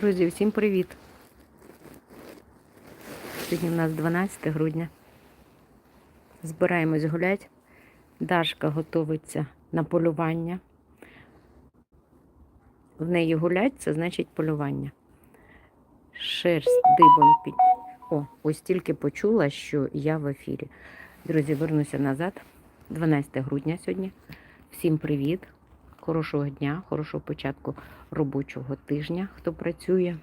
Друзі, всім привіт! Сьогодні у нас 12 грудня. Збираємось гуляти. Дашка готується на полювання. В неї гулять це значить полювання. Шерсть дибом під. О, ось тільки почула, що я в ефірі. Друзі, вернуся назад. 12 грудня сьогодні. Всім привіт! Хорошого дня, хорошого початку робочого тижня, хто працює.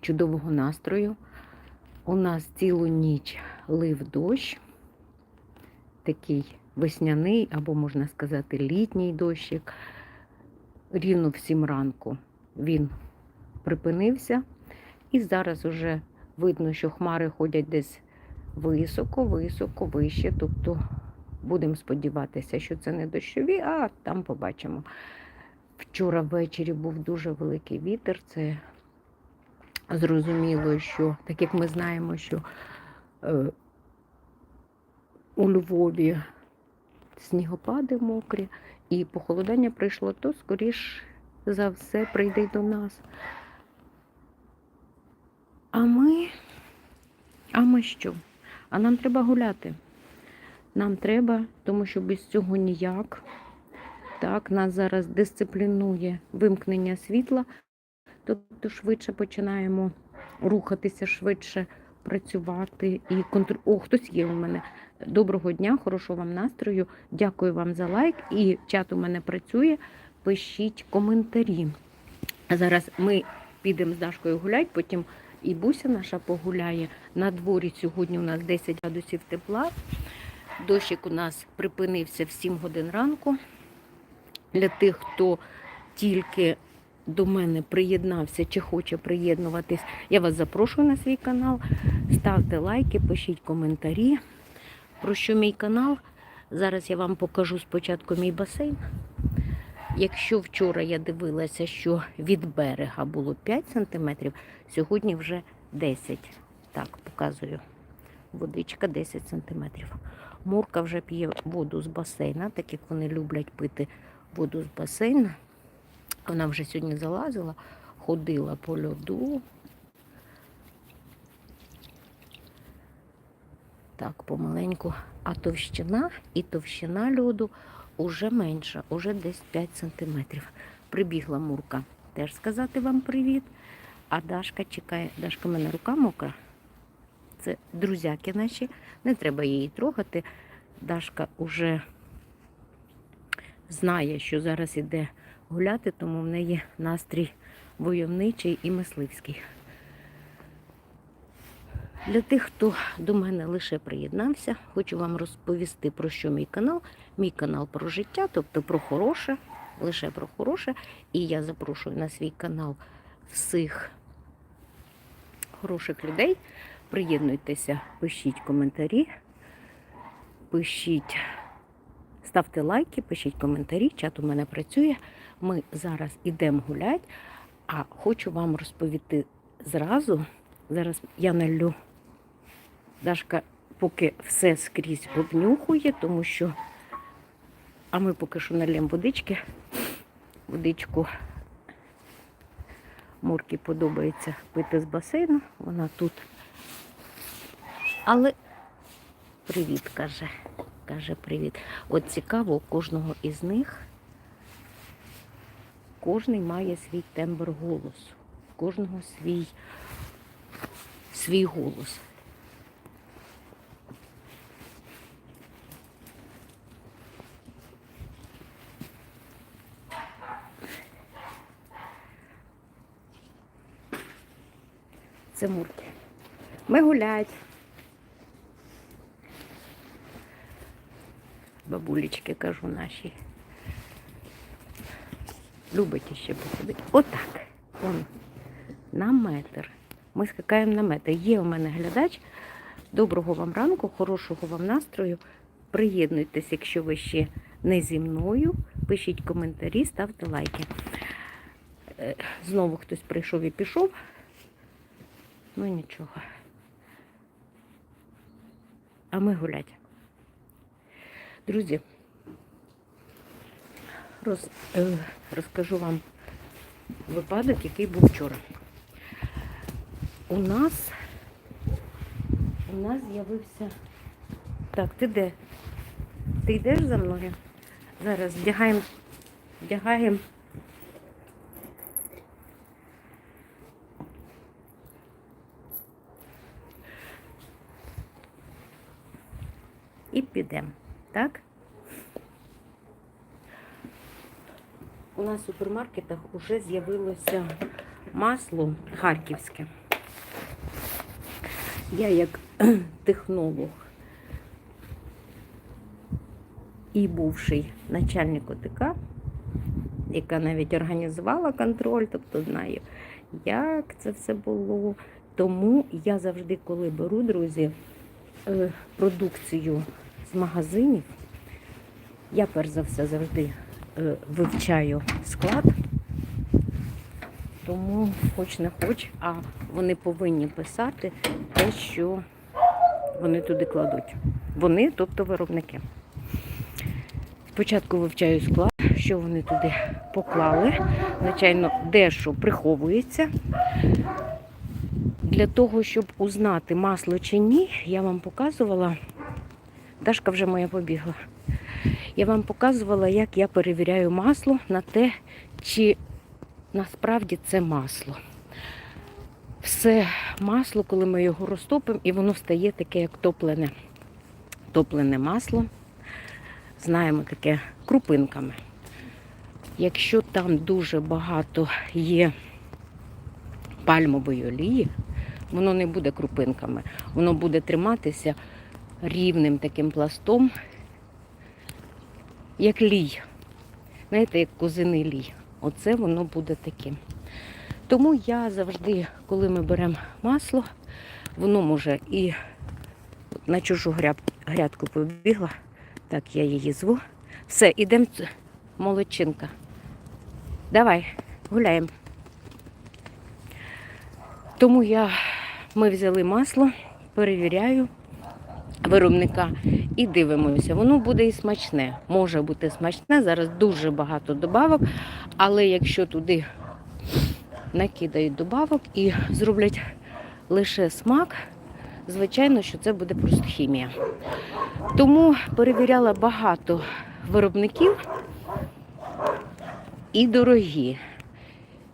Чудового настрою. У нас цілу ніч лив дощ, такий весняний, або, можна сказати, літній дощик. Рівно в сім ранку він припинився, і зараз уже видно, що хмари ходять десь високо, високо, вище. Тобто будемо сподіватися, що це не дощові, а там побачимо. Вчора ввечері був дуже великий вітер. Це зрозуміло, що так як ми знаємо, що е, у Львові снігопади мокрі, і похолодання прийшло, то скоріш за все прийде й до нас. А ми, а ми що? А нам треба гуляти. Нам треба, тому що без цього ніяк. Так, нас зараз дисциплінує вимкнення світла, тобто швидше починаємо рухатися, швидше працювати і контр... О, хтось є у мене. Доброго дня, хорошого вам настрою. Дякую вам за лайк. І чат у мене працює. Пишіть коментарі. Зараз ми підемо з Дашкою гуляти, потім і Буся наша погуляє. На дворі сьогодні у нас 10 градусів тепла. Дощик у нас припинився в 7 годин ранку. Для тих, хто тільки до мене приєднався чи хоче приєднуватись, я вас запрошую на свій канал. Ставте лайки, пишіть коментарі. Про що мій канал? Зараз я вам покажу спочатку мій басейн. Якщо вчора я дивилася, що від берега було 5 см, сьогодні вже 10 Так, показую. Водичка 10 см. Мурка вже п'є воду з басейна, так як вони люблять пити воду з басейна. Вона вже сьогодні залазила, ходила по льоду. Так, помаленьку. А товщина і товщина льоду уже менша, уже десь 5 сантиметрів. Прибігла Мурка теж сказати вам привіт. А Дашка чекає, Дашка в мене рука мокра. Це друзяки наші, не треба її трогати. Дашка вже знає, що зараз іде гуляти, тому в неї настрій войовничий і мисливський. Для тих, хто до мене лише приєднався, хочу вам розповісти, про що мій канал. Мій канал про життя, тобто про хороше, лише про хороше. І я запрошую на свій канал всіх хороших людей. Приєднуйтеся, пишіть коментарі, пишіть, ставте лайки, пишіть коментарі. Чат у мене працює. Ми зараз ідемо гуляти, а хочу вам розповісти зразу. Зараз я налю. Дашка поки все скрізь обнюхує, тому що, а ми поки що налємо водички. Водичку Мурки подобається пити з басейну. Вона тут. Але привіт, каже. Каже привіт. От цікаво, у кожного із них кожний має свій тембр голосу. У кожного свій, свій голос. Це мурки. Ми гулять. Бабулечки, кажу наші. Любите ще походити. Отак. Он. На метр. Ми скакаємо на метр. Є у мене глядач. Доброго вам ранку, хорошого вам настрою. Приєднуйтесь, якщо ви ще не зі мною. Пишіть коментарі, ставте лайки. Е, Знову хтось прийшов і пішов. Ну нічого. А ми гулять. Друзі, роз, е, розкажу вам випадок, який був вчора. У нас у нас з'явився. Так, ти де? Ти йдеш за мною? Зараз вдягаємо, вдягаємо. І підемо, так? У нас в супермаркетах вже з'явилося масло харківське. Я як технолог і бувший начальник ОТК, яка навіть організувала контроль, тобто знаю, як це все було. Тому я завжди, коли беру, друзі, е, продукцію з магазинів, я перш за все завжди е, вивчаю склад, тому хоч не хоч, а вони повинні писати те, що вони туди кладуть. Вони, тобто виробники. Спочатку вивчаю склад, що вони туди поклали. Звичайно, де що приховується. Для того, щоб узнати масло чи ні, я вам показувала. Дашка вже моя побігла. Я вам показувала, як я перевіряю масло на те, чи насправді це масло. Все масло, коли ми його розтопимо, і воно стає таке, як топлене. Топлене масло. Знаємо таке крупинками. Якщо там дуже багато є пальмової олії, воно не буде крупинками, воно буде триматися рівним таким пластом, як лій. Знаєте, як козиний лій. Оце воно буде таким. Тому я завжди, коли ми беремо масло, воно може і на чужу грядку побігла. Так, я її зву. Все, ідемо, молодчинка. Давай, гуляємо. Тому я, ми взяли масло, перевіряю виробника і дивимося. Воно буде і смачне. Може бути смачне. Зараз дуже багато добавок, але якщо туди накидають добавок і зроблять лише смак, звичайно, що це буде просто хімія. Тому перевіряла багато виробників і дорогі.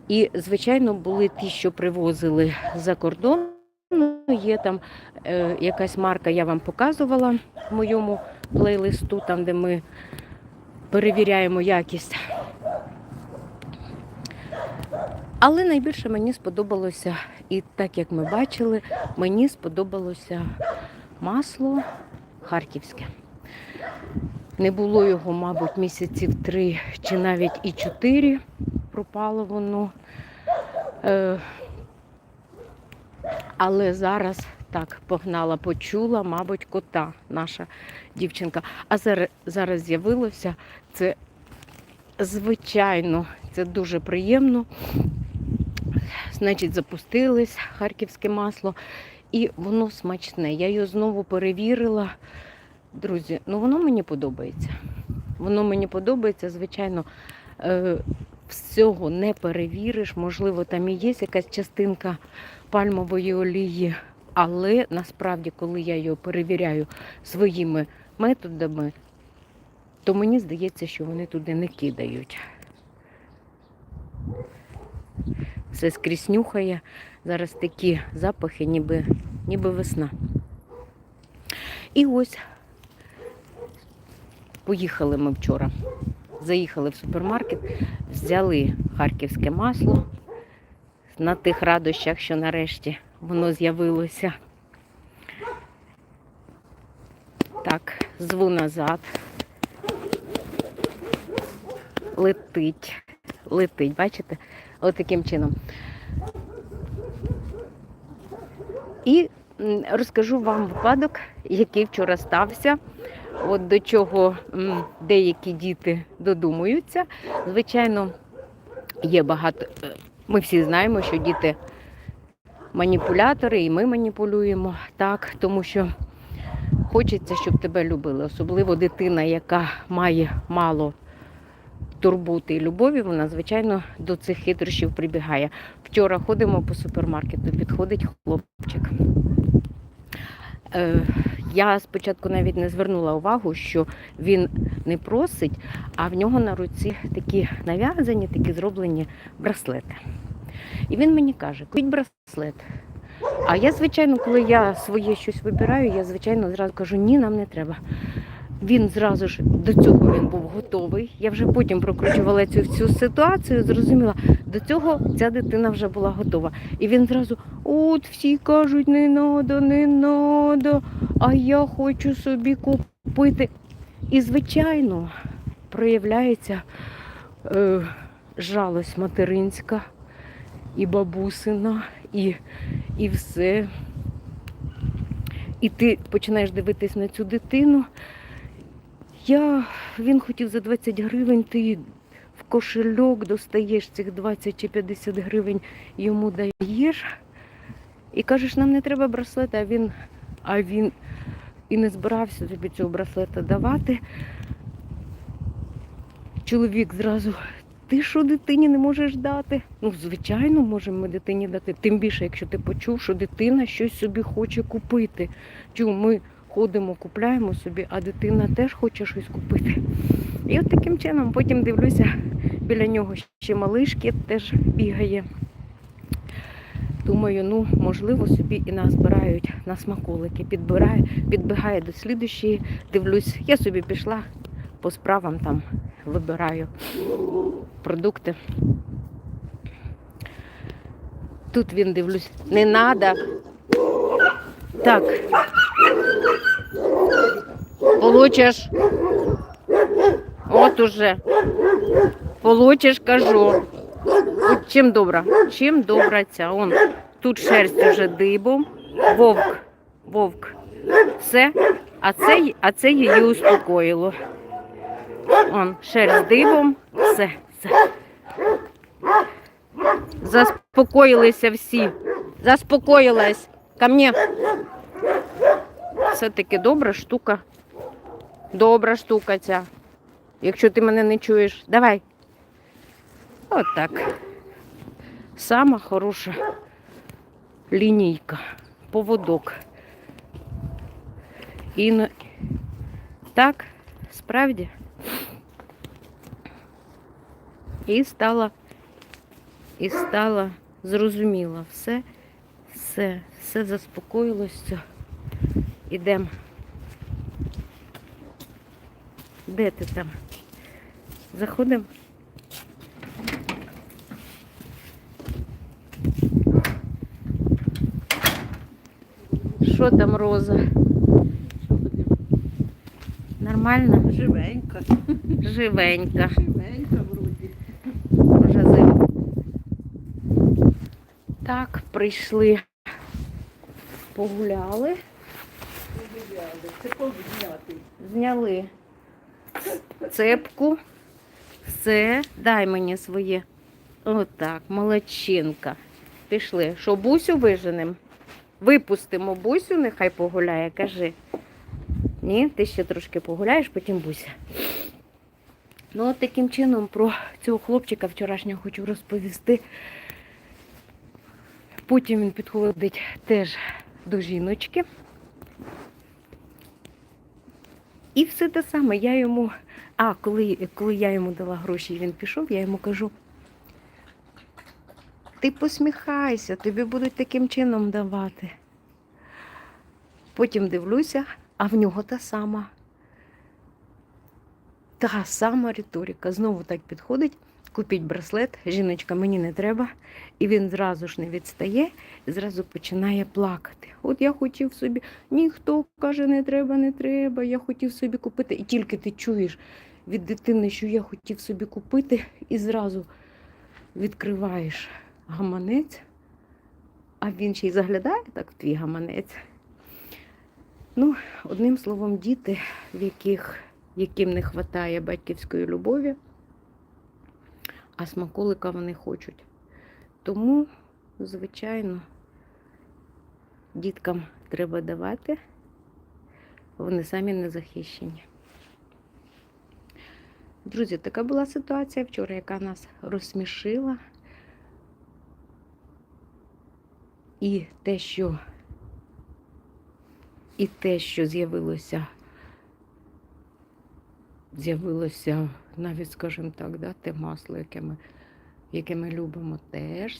І, звичайно, були ті, що привозили за кордон. Ну, є там якась марка, я вам показувала в моєму плейлисту, там, де ми перевіряємо якість. Але найбільше мені сподобалося, і так як ми бачили, мені сподобалося масло харківське. Не було його, мабуть, місяців три чи навіть і чотири. Пропало воно. Е, але зараз так погнала, почула, мабуть, кота наша дівчинка. А зараз, зараз з'явилося це, звичайно, це дуже приємно. Значить, запустилось харківське масло, і воно смачне. Я його знову перевірила. Друзі, ну воно мені подобається. Воно мені подобається, звичайно, е, всього не перевіриш. Можливо, там і є якась частинка пальмової олії, але насправді, коли я його перевіряю своїми методами, то мені здається, що вони туди не кидають. Все скрізь нюхає. Зараз такі запахи, ніби, ніби весна. І ось поїхали ми вчора. Заїхали в супермаркет, взяли харківське масло на тих радощах, що нарешті воно з'явилося. Так, зву назад. Летить. Летить, бачите? От чином. І розкажу вам випадок, який вчора стався. От до чого деякі діти додумуються. Звичайно, є багато. е, Ми всі знаємо, що діти маніпулятори, і ми маніпулюємо так, тому що хочеться, щоб тебе любили. Особливо дитина, яка має мало турботи і любові, вона, звичайно, до цих хитрощів прибігає. Вчора ходимо по супермаркету, підходить хлопчик. Е, я спочатку навіть не звернула увагу, що він не просить, а в нього на руці такі нав'язані, такі зроблені браслети. І він мені каже, купіть браслет. А я, звичайно, коли я своє щось вибираю, я, звичайно, зразу кажу, ні, нам не треба. Він зразу ж до цього він був готовий. Я вже потім прокручувала цю всю ситуацію, зрозуміла, до цього ця дитина вже була готова. І він зразу, от всі кажуть, не надо, не надо, а я хочу собі купити. І, звичайно, проявляється е, жалость материнська і бабусина, і, і все. І ти починаєш дивитись на цю дитину. Я, він хотів за 20 гривень, ти в кошельок достаєш цих 20 чи 50 гривень, йому даєш. І кажеш, нам не треба браслета, а він, а він і не збирався тобі цього браслета давати. Чоловік зразу, ти що дитині не можеш дати? Ну, звичайно, можемо ми дитині дати. Тим більше, якщо ти почув, що дитина щось собі хоче купити. Чому ми ходимо, купляємо собі, а дитина теж хоче щось купити. І от таким чином потім дивлюся, біля нього ще малишки теж бігає. Думаю, ну можливо, собі і назбирають на смаколики. Підбирає, підбігає до слідущої, дивлюсь, я собі пішла по справам там, вибираю продукти. Тут він дивлюсь, не надо. Так. Получиш. От уже. Получиш, кажу. Чим добра? Чим добра ця? Он тут шерсть вже дибом. Вовк. Вовк. Все. А це, а це її успокоїло. Он, шерсть дибом. Все, все. Заспокоїлися всі. Заспокоїлась. Ко мне. Все-таки добра штука. Добра штука ця. Якщо ти мене не чуєш, давай. От так. Сама хороша лінійка, поводок. І так, справді. І стала, і стала зрозуміла все, все, все заспокоїлося. Ідемо. Де ти там? Заходимо? Що там, Роза? Нормально? Живенька, Живенька. живенька вроді. Вже зима. Так, прийшли. Погуляли. Повідяли. Це повідняти. Зняли цепку. Все, дай мені своє. Отак, молодчинка. Пішли. Що, бусю виженем? Випустимо бусю, нехай погуляє, кажи. Ні, ти ще трошки погуляєш, потім буся. Ну, от таким чином про цього хлопчика вчорашнього хочу розповісти. Потім він підходить теж до жіночки. І все те саме. Я йому, а коли, коли я йому дала гроші і він пішов, я йому кажу: ти посміхайся, тобі будуть таким чином давати. Потім дивлюся, а в нього та сама. Та сама риторика. Знову так підходить. Купіть браслет, жіночка, мені не треба. І він зразу ж не відстає зразу починає плакати. От я хотів собі, ніхто каже, не треба, не треба, я хотів собі купити. І тільки ти чуєш від дитини, що я хотів собі купити, і зразу відкриваєш гаманець, а він ще й заглядає так в твій гаманець. Ну, одним словом, діти, в яких, яким не вистачає батьківської любові, а смаколика вони хочуть. Тому, звичайно, діткам треба давати, вони самі не захищені. Друзі, така була ситуація вчора, яка нас розсмішила. І те, що і те, що з'явилося, з'явилося навіть, скажімо так, да, те масло, яке ми, яке ми любимо, теж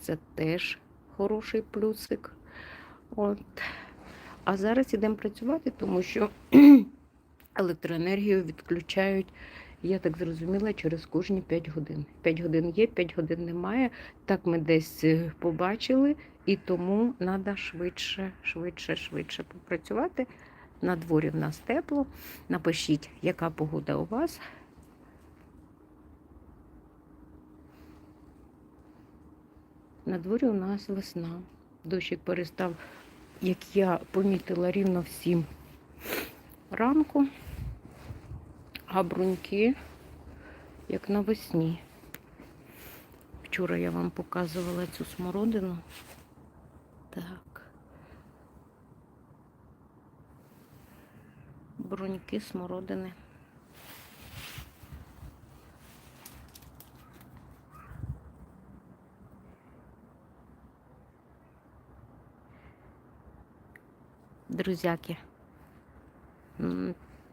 це теж хороший плюсик. От. А зараз ідемо працювати, тому що електроенергію відключають, я так зрозуміла, через кожні 5 годин. 5 годин є, 5 годин немає. Так ми десь е, побачили, і тому треба швидше, швидше, швидше попрацювати. На дворі в нас тепло. Напишіть, яка погода у вас. На дворі у нас весна. Дощик перестав, як я помітила, рівно в 7 ранку, а бруньки, як навесні. Вчора я вам показувала цю смородину. Так. Бруньки смородини. Друзяки.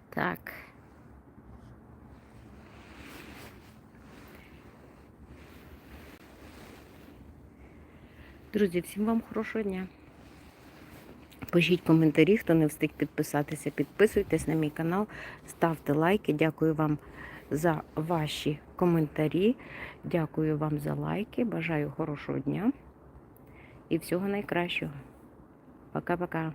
Так. Друзі, всім вам хорошого дня. Пишіть коментарі, хто не встиг підписатися, підписуйтесь на мій канал, ставте лайки. Дякую вам за ваші коментарі. Дякую вам за лайки. Бажаю хорошого дня і всього найкращого. Пока-пока.